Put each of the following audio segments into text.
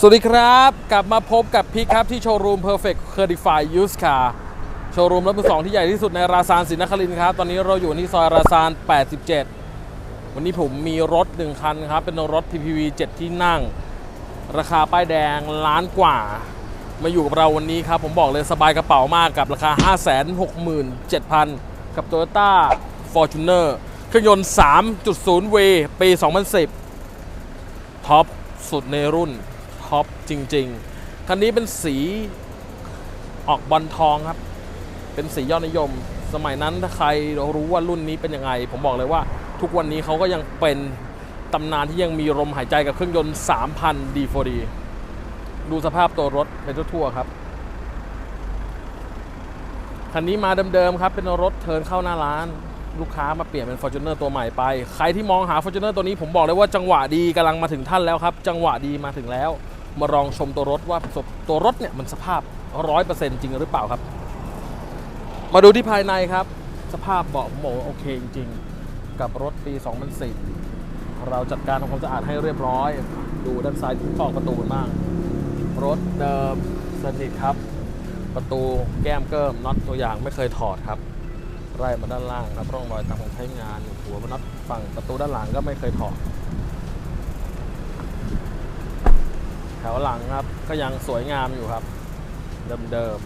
สวัสดีครับ กลับมาพบกับพีคครับที่โชว์รูม Perfect Certified Used Car โชว์รูมรถมือสองที่ใหญ่ที่สุดในราซานศรีนครินทร์ครับ ตอนนี้เราอยู่ที่ซอยราซาน 87 วันนี้ผมมีรถหนึ่งคันครับ เป็นรถ PPV 7 ที่นั่ง ราคาป้ายแดงล้านกว่า มาอยู่กับเราวันนี้ครับ ผมบอกเลยสบายกระเป๋ามากกับราคา 567,000 กับ Toyota Fortuner เครื่องยนต์ 3.0 V ปี 2010 ท็อปสุดในรุ่น ท็อปจริง ๆ คันนี้เป็นสีออกบอลทองครับ เป็นสียอดนิยม สมัยนั้นถ้าใครรู้ว่ารุ่นนี้เป็นยังไง ผมบอกเลยว่า ทุกวันนี้เขาก็ยังเป็นตำนานที่ยังมีลมหายใจกับเครื่องยนต์ 3,000 D4D ดูสภาพตัวรถไปทั่วๆครับคันนี้มาเดิมๆครับ เป็นรถเทินเข้าหน้าร้าน ลูกค้ามาเปลี่ยนเป็น Fortuner ตัวใหม่ไป ใครที่มองหา Fortuner ตัวนี้ผมบอกเลยว่าจังหวะดีกำลังมาถึงท่านแล้วครับ จังหวะดีมาถึงแล้ว มาลองชมตัวรถว่าตัวรถเนี่ยมันสภาพ 100%จริงหรือเปล่าครับ มาดูที่ภายในครับ สภาพเบาะผมโอเคจริงๆ กับรถปี 2010 เราจัดการทำความสะอาดให้เรียบร้อย ดูด้านซ้ายที่ขอบประตูมางรถเดิมสนิทครับ ประตูแก้มเกิมน็อตตัวอย่างไม่เคยถอดครับไล่มาด้านล่างครับร่องรอยตามของใช้งานหัวมันน็อตฝั่งประตูด้านหลังก็ไม่เคยถอด แถวหลังครับ ก็ยังสวยงามอยู่ครับ เดิม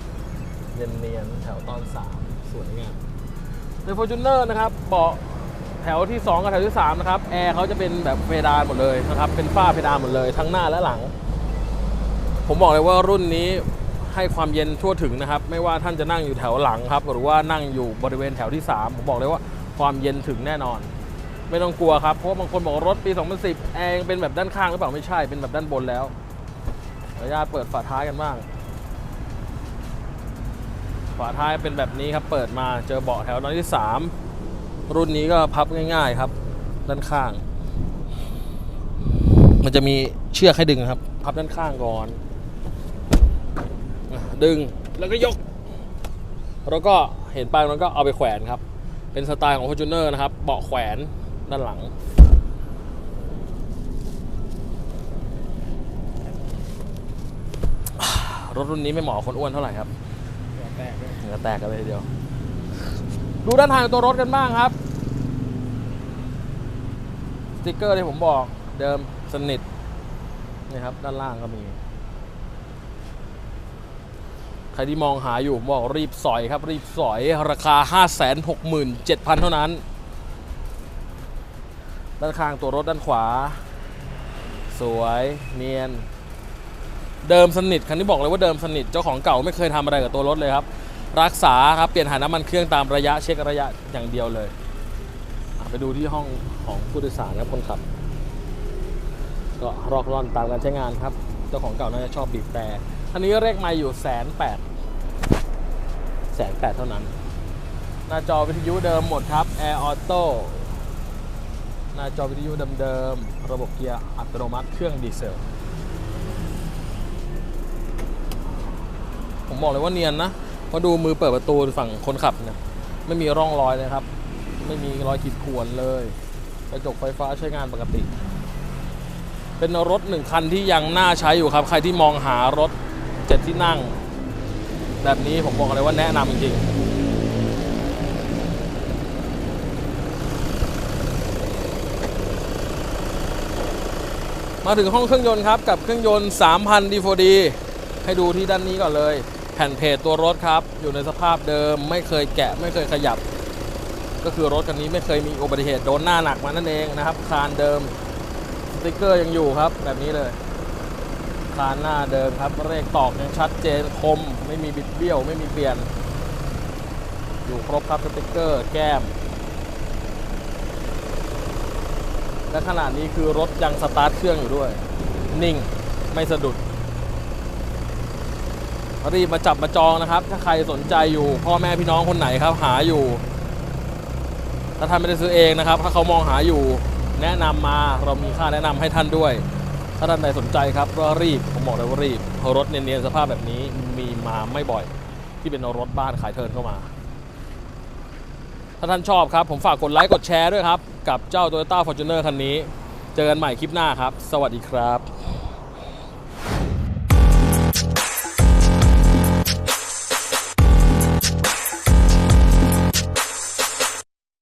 ๆเนียนๆแถวตอน3สวยงามใน Fortuner นะครับเบาะแถวที่ 2 กับแถวที่ 3 นะครับ แอร์เขาจะเป็นแบบเพดานหมดเลยนะครับ เป็นฝ้าเพดานหมดเลยทั้งหน้าและหลัง ผมบอกเลยว่ารุ่นนี้ให้ความเย็นทั่วถึงนะครับ ไม่ว่าท่านจะนั่งอยู่แถวหลังครับ หรือว่านั่งอยู่บริเวณแถวที่ 3 ผมบอกเลยว่าความเย็นถึงแน่นอน ไม่ต้องกลัวครับ เพราะาบางคนบอกรถปี 2010 แองเป็นแบบด้านข้างหรือเปล่าไม่ใช่เป็นแบบด้านบนแล้วขออนุญาตเปิดฝาท้ายกันบ้าง ฝาท้ายเป็นแบบนี้ครับเปิดมาเจอเบาะแถวนอนที่ 3 รุ่นนี้ก็พับง่าย ๆครับ ด้านข้าง มันจะมีเชือกให้ดึงครับ พับด้านข้างก่อน ดึงแล้วก็ยก แล้วก็เห็นปลายมันก็เอาไปแขวนครับ เป็นสไตล์ของ Fortuner นะครับเบาะแขวน ด้านหลัง รถรุ่นนี้ไม่เหมาะคนอ้วนเท่าไหร่ครับแตกเลยเหงื่อแตกกันเลยทีเดียว ดูด้านท้ายของตัวรถกันบ้างครับ สติกเกอร์ที่ผมบอกเดิมสนิทนี่ครับ ด้านล่างก็มี ใครที่มองหาอยู่ผมบอกรีบสอยครับ รีบสอยราคา 567,000 เท่านั้น ด้านข้างตัวรถด้านขวา สวยเนียน เดิมสนิทคันนี้บอกเลยว่าเดิมสนิทเจ้าของเก่าไม่เคยทำอะไรกับตัวรถเลยครับ รักษาครับเปลี่ยนถ่าน้ำมันเครื่องตามระยะเช็คระยะอย่างเดียวเลยไปดูที่ห้องของผู้โดยสารครับคนขับก็รอกร่อนตามการใช้งานครับ เจ้าของเก่าน่าจะชอบบีบแต่อันนี้เลขไม่อยู่แสนแปดแสนแปดเท่านั้น หน้าจอวิทยุเดิมหมดครับ Air Auto หน้าจอวิทยุเดิมๆ ระบบเกียร์อัตโนมัติเครื่องดีเซล ผมบอกเลยว่าเนียนนะเพราะดูมือเปิดประตูฝั่งคนขับเนี่ยไม่มีร่องรอยเลยครับ ไม่มีรอยขีดข่วนเลย กระจกไฟฟ้าใช้งานปกติ เป็นรถหนึ่งคันที่ยังน่าใช้อยู่ครับ ใครที่มองหารถเจ็ดที่นั่ง แบบนี้ผมบอกเลยว่าแนะนำจริง มาถึงห้องเครื่องยนต์ครับ กับเครื่องยนต์ 3,000 D4D ให้ดูที่ด้านนี้ก่อนเลย แผ่นเพจตัวรถครับ อยู่ในสภาพเดิมไม่เคยแกะไม่เคยขยับ ก็คือรถคันนี้ไม่เคยมีอุบัติเหตุโดนหน้าหนักมานั่นเองนะครับ คานเดิมสติกเกอร์ยังอยู่ครับ แบบนี้เลยคานหน้าเดิมครับเลขตอกยังชัดเจนคม ไม่มีบิดเบี้ยว ไม่มีเปลี่ยน อยู่ครบครับสติกเกอร์ แก้ม และขนาดนี้คือรถยังสตาร์ทเครื่องอยู่ด้วย นิ่งไม่สะดุด รีบมาจับมาจองนะครับ ถ้าใครสนใจอยู่ พ่อแม่พี่น้องคนไหนครับหาอยู่ ถ้าท่านไม่ได้ซื้อเองนะครับ ถ้าเขามองหาอยู่ แนะนำมาเรามีค่าแนะนำให้ท่านด้วย ถ้าท่านใดสนใจครับก็รีบผมบอกเลยว่ารีบเพราะรถเนียนๆสภาพแบบนี้มีมาไม่บ่อย ที่เป็นรถบ้านขายเทิร์นเข้ามา ถ้าท่านชอบครับ ผมฝากกดไลค์กดแชร์ด้วยครับ กับเจ้า Toyota Fortuner คันนี้ เจอกันใหม่คลิปหน้าครับ สวัสดีครับ